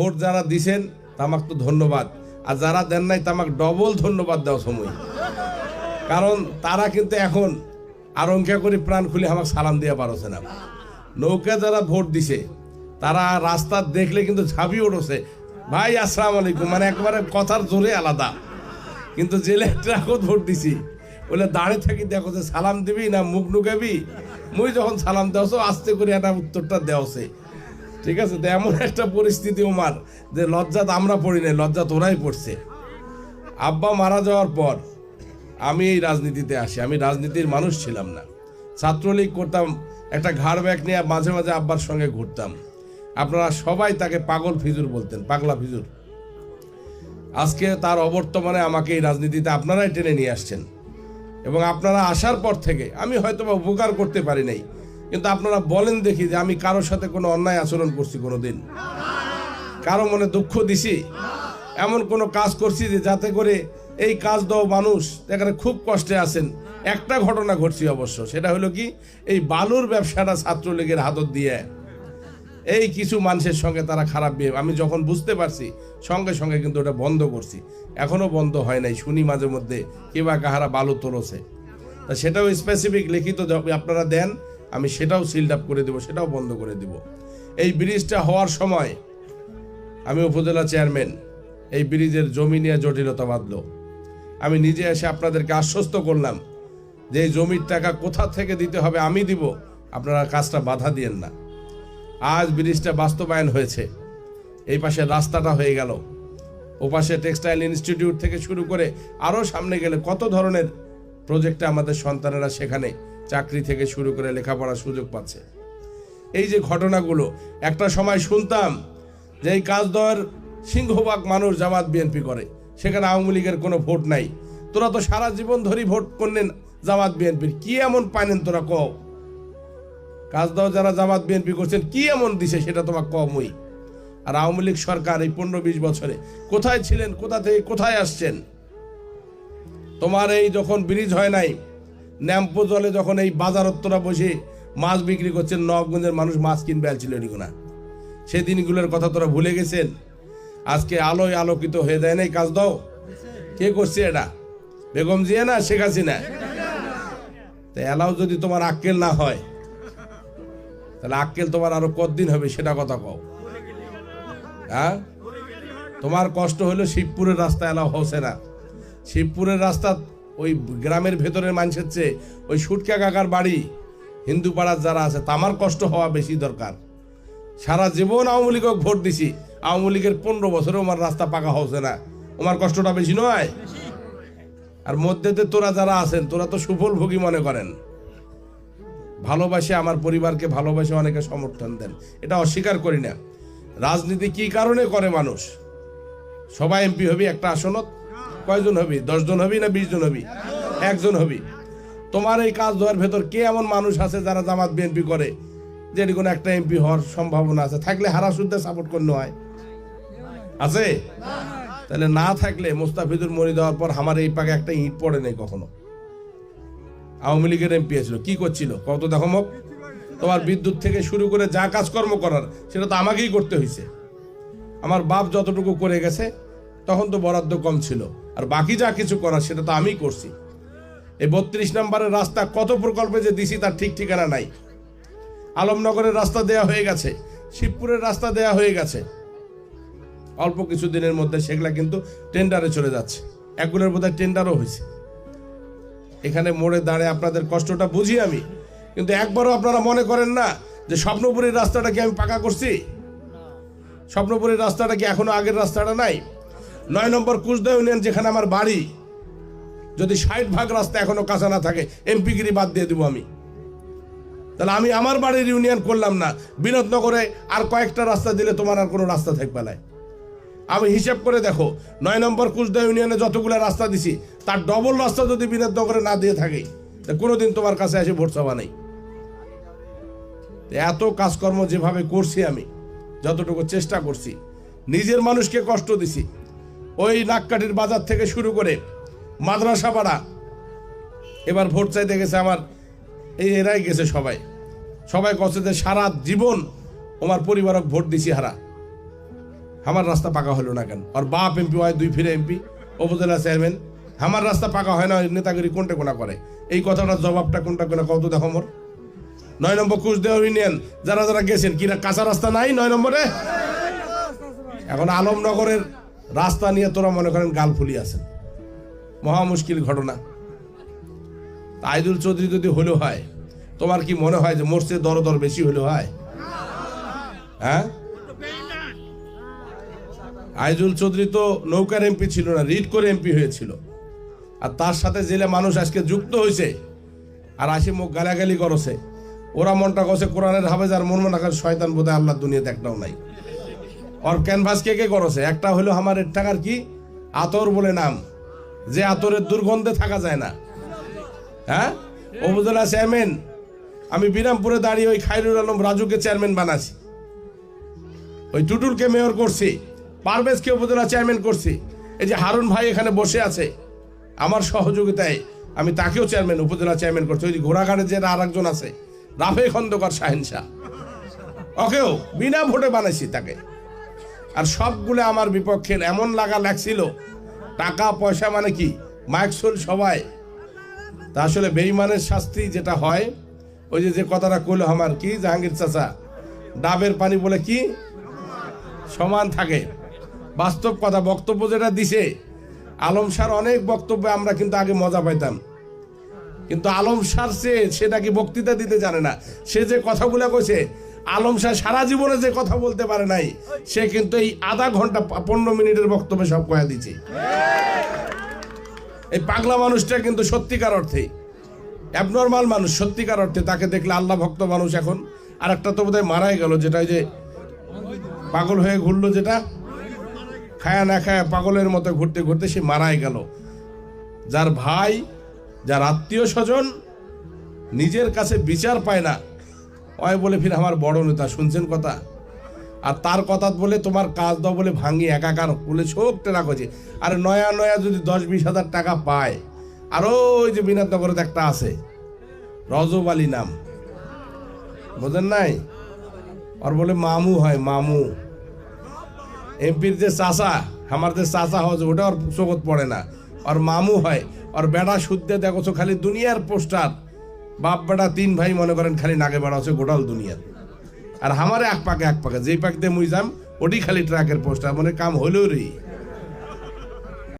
Vote যারা দিছেন, তামাক তো ধন্যবাদ। আর যারা দেন নাই, তামাক ডবল ধন্যবাদ দেওয়া সময়। কারণ তারা কিন্তু এখন আরঙ্কা করে প্রাণ খুলে আমাকে সালাম দিয়ে পারছে না। নৌকা যারা ভোট দিছে, তারা রাস্তা দেখলে কিন্তু ঝাঁপিয়ে উঠছে। ভাই, আসসালাম আলাইকুম। মানে একবারে কথার জোরে আলাদা। কিন্তু জেলে ট্রাকত ভোট দিছি। বলে দাঁড়িয়ে থাকি, দেখো যে সালাম দিবি না মুখ নুকাবি? মুই যখন সালাম দেওয়াছো, আস্তে করে একটা উত্তরটা দেওয়াছে। ঠিক আছে? তো এমন একটা পরিস্থিতি ওমার যে লজ্জাত আমরা পড়ি নাই লজ্জাত ওরাই পড়ছে। আব্বা মারা যাওয়ার পর আমি এই রাজনীতিতে আসি। আমি রাজনীতির মানুষ ছিলাম না। ছাত্রলীগ করতাম, একটা ঘাড় ব্যাগ নিয়ে মাঝে মাঝে আব্বার সঙ্গে ঘুরতাম। আপনারা সবাই তাকে পাগল ফিজুর বলতেন, পাগলা ফিজুর। আজকে তার অবর্তমানে আমাকে এই রাজনীতিতে আপনারাই টেনে নিয়ে আসছেন। এবং আপনারা আসার পর থেকে আমি হয়তো উপকার করতে পারি নাই। কিন্তু আপনারা বলেন দেখি যে আমি কারোর সাথে কোনো অন্যায় আচরণ করছি কোনো দিন কারও মনে দুঃখ দিছি? এমন কোনো কাজ করছি যে যাতে করে এই কাজ দাও মানুষ এখানে খুব কষ্টে আছেন। একটা ঘটনা ঘটছি অবশ্য, সেটা হলো কি, এই বালুর ব্যবসাটা ছাত্রলীগের হাতত দিয়ে এই কিছু মানুষের সঙ্গে তারা খারাপ বিহেভ আমি যখন বুঝতে পারছি, সঙ্গে সঙ্গে কিন্তু ওটা বন্ধ করছি। এখনও বন্ধ হয় নাই, শুনি মাঝে মধ্যে কিবা কাহারা বালু তোলছে। তা সেটাও স্পেসিফিক লিখিত আপনারা দেন। আমি সেটাও সিল্ড আপ করে দেবো, সেটাও বন্ধ করে দেব। এই ব্রিজটা হওয়ার সময় আমি উপজেলা চেয়ারম্যান এই ব্রিজের জমি নিয়ে জটিলতা বাঁধলো। আমি নিজে এসে আপনাদেরকে আশ্বস্ত করলাম যে এই জমির টাকা কোথা থেকে দিতে হবে আমি দিব, আপনারা কাজটা বাধা দিয়েন না। আজ ব্রিজটা বাস্তবায়ন হয়েছে। এই পাশে রাস্তাটা হয়ে গেল। ও পাশে টেক্সটাইল ইনস্টিটিউট থেকে শুরু করে আরও সামনে গেলে কত ধরনের প্রজেক্টে আমাদের সন্তানেরা সেখানে চাকরি থেকে শুরু করে লেখাপড়ার সুযোগ পাচ্ছে। এই যে ঘটনাগুলো, একটা সময় শুনতাম যে এই কাজ দেওয়ার সিংহভাগ মানুষ জামাত বিএনপি করে, সেখানে আওয়ামী লীগের কোনো ভোট নাই। তোরা তো সারা জীবন ধরেই ভোট করলেন জামাত বিএনপির, কি এমন পাইলেন তোরা কও? কাজ দাও যারা জামাত বিএনপি করছেন, কি এমন দিছে সেটা তোমার কমই আর আওয়ামী লীগ সরকার এই পনেরো বিশ বছরে কোথায় ছিলেন, কোথা থেকে কোথায় আসছেন? তোমার এই যখন ব্রিজ হয় নাই ন্যাম্পো জলে যখন এই বাজারত্বরা বসে মাছ বিক্রি করছেন নবগঞ্জের মানুষ মাছ কিনবে আলছিল এদিকে সেই দিনগুলোর কথা তোরা ভুলে গেছেন? আজকে আলোয় আলোকিত হয়ে দেয় নাই কাজ দাও। কে করছে এটা? বেগম জিয়া না শেখ হাসিনা? তা এলাও যদি তোমার আক্কেল না হয়, তাহলে আক্কেল তোমার আরও কতদিন হবে সেটা কথা কও। হ্যাঁ? তোমার কষ্ট হলো শিবপুরের রাস্তা এলাও হচ্ছে না। শিবপুরের রাস্তা ওই গ্রামের ভেতরের মানুষের চেয়ে ওই সুটকা কাকার বাড়ি হিন্দু পাড়ার যারা আছে, তামার কষ্ট হওয়া বেশি দরকার। সারা জীবন আওয়ামী লীগক ভোট দিছি। আওয়ামী লীগের পনেরো বছরে আমার রাস্তা পাকা হচ্ছে না। আমার কষ্টটা বেশি নয়? আর মধ্যেতে তোরা যারা আছেন, তোরা তো সুফল ভোগী মনে করেন। ভালোবাসে আমার পরিবারকে, ভালোবাসে অনেকে সমর্থন দেন। এটা অস্বীকার করি না। রাজনীতি কি কারণে করে মানুষ? সবাই এমপি হবি একটা আসনত। কয়জন হবি? দশজন হবি না বিশ জন হবি? একজন হবি। তোমার এই কাজ দেওয়ার ভেতর কে এমন মানুষ আছে যারা জামাত বিএনপি করে? যেটি কোনো একটা এমপি হওয়ার সম্ভাবনা আছে। থাকলে হারাসুদ্দে সাপোর্ট করতে হয়। আছে? তাহলে না থাকলে মোস্তাফিজুর মরি দেওয়ার পর আমার এই পাকে একটা ইট পড়ে নেই কখনো। আওয়ামী লীগের এমপি ছিল কি করছিল? কত দেখো মুখ? তোমার বিদ্যুৎ থেকে শুরু করে যা কাজকর্ম করার, সেটা তো আমাকেই করতে হয়েছে আমার বাপ যতটুকু করে গেছে, তখন তো বরাদ্দ কম ছিল। আর বাকি যা কিছু করার সেটা তো আমিই করছি। এই বত্রিশ নম্বরের রাস্তা কত প্রকল্পে যে দিছি তার ঠিক ঠিকানা নাই। আলমনগরের রাস্তা দেয়া হয়ে গেছে, শিবপুরের রাস্তা দেয়া হয়ে গেছে। অল্প কিছু দিনের মধ্যে সেগুলা কিন্তু টেন্ডারে চলে যাচ্ছে। একগুলোর বোধহয় টেন্ডারও হয়েছে। এখানে মোড়ে দাঁড়িয়ে আপনাদের কষ্টটা বুঝি আমি, কিন্তু একবারও আপনারা মনে করেন না যে স্বপ্নপুরীর রাস্তাটা কি আমি পাকা করছি? স্বপ্নপুরীর রাস্তাটা কি এখনও আগের রাস্তাটা নাই? নয় নম্বর কুচদা ইউনিয়ন যেখানে আমার বাড়ি, যদি ষাট ভাগ রাস্তা এখনও কাঁচা না থাকে এমপিগিরি বাদ দিয়ে দেবো আমি। তাহলে আমি আমার বাড়ির ইউনিয়ন করলাম না, বিনোদনগরে আর কয়েকটা রাস্তা দিলে তোমার আর কোনো রাস্তা থাকবে না। আমি হিসাব করে দেখো, নয় নম্বর কুচদা ইউনিয়নে যতগুলো রাস্তা দিছি, তার ডবল রাস্তা যদি বিনোদনগরে না দিয়ে থাকে কোনোদিন তোমার কাছে এসে ভোট সভা নেই। এত কাজকর্ম যেভাবে করছি আমি, যতটুকু চেষ্টা করছি, নিজের মানুষকে কষ্ট দিছি ওই নাককাঠির বাজার থেকে শুরু করে মাদ্রাসা পাড়া। এবার ভোট চাইতে গেছে আমার, এই এরাই গেছে সবাই। সবাই কষ্ট যে সারা জীবন আমার পরিবারক ভোট দিছি হারা। আমার রাস্তা পাকা হলো না কেন? আর বাপ এমপি হয় দুই ফিরে এমপি, উপজেলা চেয়ারম্যান। আমার রাস্তা পাকা হয় না নেতাগিরি কোনটা কোনা করে? এই কথাটার জবাবটা কোনটা কোনা কত দেখো মোর। নয় নম্বর কুচদেহ ইউনিয়ন, যারা যারা গেছেন কিনা কাঁচা রাস্তা নাই নয় নম্বরে? এখন আলমনগরের রাস্তা নিয়ে তোরা মনে করেন গাল ফুলি আছেন। মহা মুশকিল ঘটনা। আইদুল চৌধুরী যদি হলেও হয়, তোমার কি মনে হয় যে মোর্চে দর দর বেশি হলেও হয়? হ্যাঁ? আইজুল চৌধুরী তো নৌকার এমপি ছিল না রিড করে এমপি হয়েছিল। আর তার সাথে জেলে মানুষ আজকে যুক্ত হয়েছে, আর আসি মুখ গালাগালি করছে। ওরা মনটা কছে কোরআনের হাফেজ আর মন মনে শয়তান বোধহয় আল্লাহ দুনিয়াতে একটাও নাই। ওর ক্যানভাস কে কে করছে? একটা হলো আমার টাকার কি? আতর বলে নাম। যে আতরের দুর্গন্ধে থাকা যায় না। হ্যাঁ? উপজেলা চেয়ারম্যান আমি বিরামপুরে দাঁড়িয়ে ওই খাইরুল আলম রাজুকে চেয়ারম্যান বানাছি ওই টুটুলকে মেয়র করছি। পারভেজকে উপজেলা চেয়ারম্যান করছি। এই যে হারুন ভাই এখানে বসে আছে, আমার সহযোগিতায় আমি তাকেও চেয়ারম্যান উপজেলা চেয়ারম্যান করছি। ওই যে ঘোড়াঘাটে যে আর একজন আছে রাফে খন্দকার শাহিন শাহ। ওকেও বিনা ভোটে বানাইছি তাকে। আর সবগুলো আমার বিপক্ষের এমন লাগা লাগছিল। টাকা, পয়সা মানে কি? মাইকসুল সবাই। তা আসলে বেইমানের শাস্তি যেটা হয়, ওই যে যে কথাটা কইলো আমার কি জাহাঙ্গীর চাচা? ডাবের পানি বলে কি? সমান থাকে। বাস্তব কথা, বক্তব্য যেটা দিছে, আলম সার অনেক বক্তব্যে আমরা কিন্তু আগে মজা পাইতাম। কিন্তু আলম সার সে, সেটা কি বক্তৃতা দিতে জানে না? সে যে কথাগুলো কইছে আলম শাহ সারা জীবনে যে কথা বলতে পারে নাই, সে কিন্তু এই আধা ঘণ্টা পনেরো মিনিটের বক্তব্যে সব কয়া দিচ্ছে এই পাগলা মানুষটা কিন্তু সত্যিকার অর্থে অ্যাবনর্মাল মানুষ, সত্যিকার অর্থে তাকে দেখলে আল্লাহ ভক্ত মানুষ এখন। আর একটা তো বোধহয় মারাই গেল, যেটা ওই যে পাগল হয়ে ঘুরলো যেটা, খায়া না খায়া পাগলের মতো ঘুরতে ঘুরতে সে মারাই গেল। যার ভাই, যার আত্মীয় স্বজন নিজের কাছে বিচার পায় না ওই বলে ফির আমার বড় নেতা, শুনছেন কথা? আর তার কথা বলে তোমার কাজ দাও বলে ভাঙি একাকার বলে শোক টেরা করছে আর নয়া নয়া যদি দশ বিশ হাজার টাকা পায়, আর ওই যে বিনাদনগরে একটা আছে, রজব আলী নাম। বোঝেন নাই? আর বলে মামু হয়, মামু। এমপির যে চাচা, আমার যে চাচা হচ্ছে ওটা ওর চোখত পড়ে না। আর মামু হয় আর বেড়া শুদ্ধে দেখছ খালি দুনিয়ার পোস্টার। বাপ বেটা তিন ভাই মনে করেন খালি নাগে বেড়া হচ্ছে গোটাল দুনিয়া। আর আমারে এক পাকে এক পাকে, যেই পাক দিয়ে মুই যাম, ওটি খালি ট্রাকের পোস্টার, মনে কাম হলেও রে।